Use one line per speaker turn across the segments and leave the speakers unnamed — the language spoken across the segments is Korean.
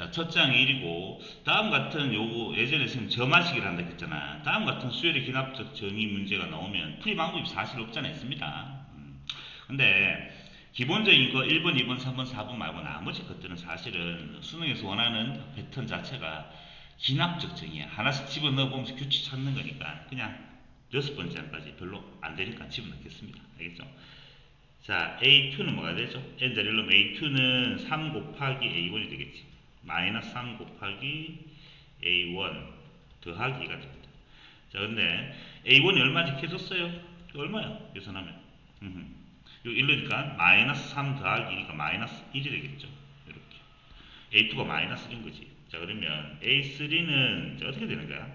자, 첫 장이 1이고, 다음 같은 요거, 예전에 지금 점화식이라 한다 했잖아. 다음 같은 수열의 기납적 정의 문제가 나오면 풀이 방법이 사실 없잖아, 있습니다. 음. 근데, 기본적인 거 1번, 2번, 3번, 4번 말고 나머지 것들은 사실은 수능에서 원하는 패턴 자체가 기납적 정의야. 하나씩 집어넣어 보면서 규칙 찾는 거니까 그냥 여섯 번째까지 별로 안 되니까 집어넣겠습니다. 알겠죠? 자, A2는 뭐가 되죠? 넣으면 A2는 3 곱하기 A1이 되겠지. 마이너스 3 곱하기 A1 더하기 2가 됩니다. 자, 근데 A1이 얼마인지 캐줬어요? 이거 얼마야? 계산하면. 요 1로니까 마이너스 3 더하기 2니까 마이너스 1이 되겠죠. 이렇게. A2가 마이너스 1인 거지. 자, 그러면 A3는 이제 어떻게 되는 거야?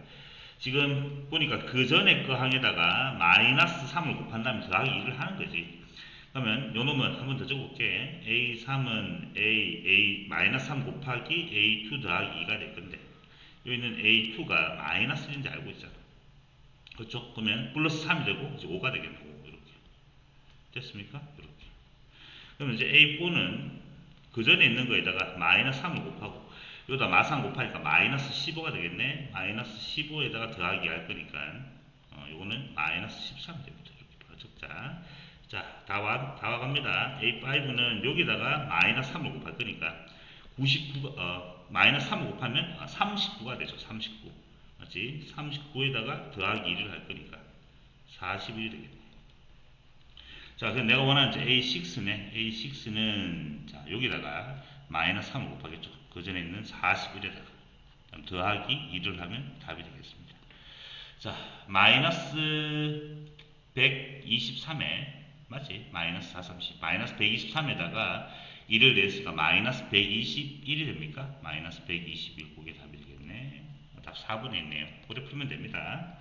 지금 보니까 그 전에 그 항에다가 마이너스 3을 곱한다면 더하기 2를 하는 거지. 그러면 요 놈은 한 번 더 적어볼게. A3은 A, A, 마이너스 3 곱하기 A2 더하기 2가 될 건데, 여기는 A2가 마이너스 1인지 알고 있잖아. 그렇죠? 그러면 플러스 3이 되고, 이제 5가 되겠네. 5, 이렇게. 됐습니까? 이렇게. 그러면 이제 A4는 그 전에 있는 거에다가 마이너스 3을 곱하고, 여기다 마상 곱하니까 마이너스 15가 되겠네. 마이너스 15에다가 더하기 할 거니까, 어, 요거는 마이너스 13이 됩니다. 자, 다 와, 다 와갑니다. A5는 여기다가 마이너스 3을 곱할 거니까 99가, 어, 마이너스 3을 곱하면 39가 되죠. 39. 맞지? 39에다가 더하기 1을 할 거니까 41이 되겠네. 자, 그럼 내가 원하는 이제 A6네. A6는, 자, 여기다가 마이너스 3을 곱하겠죠. 그 전에 있는 41에다가 더하기 2를 하면 답이 되겠습니다. 자, 마이너스 123에 맞지? 마이너스 430 마이너스 123에다가 1을 냈으니까 마이너스 121이 됩니까? 마이너스 121 그게 답이 되겠네 답 4번에 있네요 그래 풀면 됩니다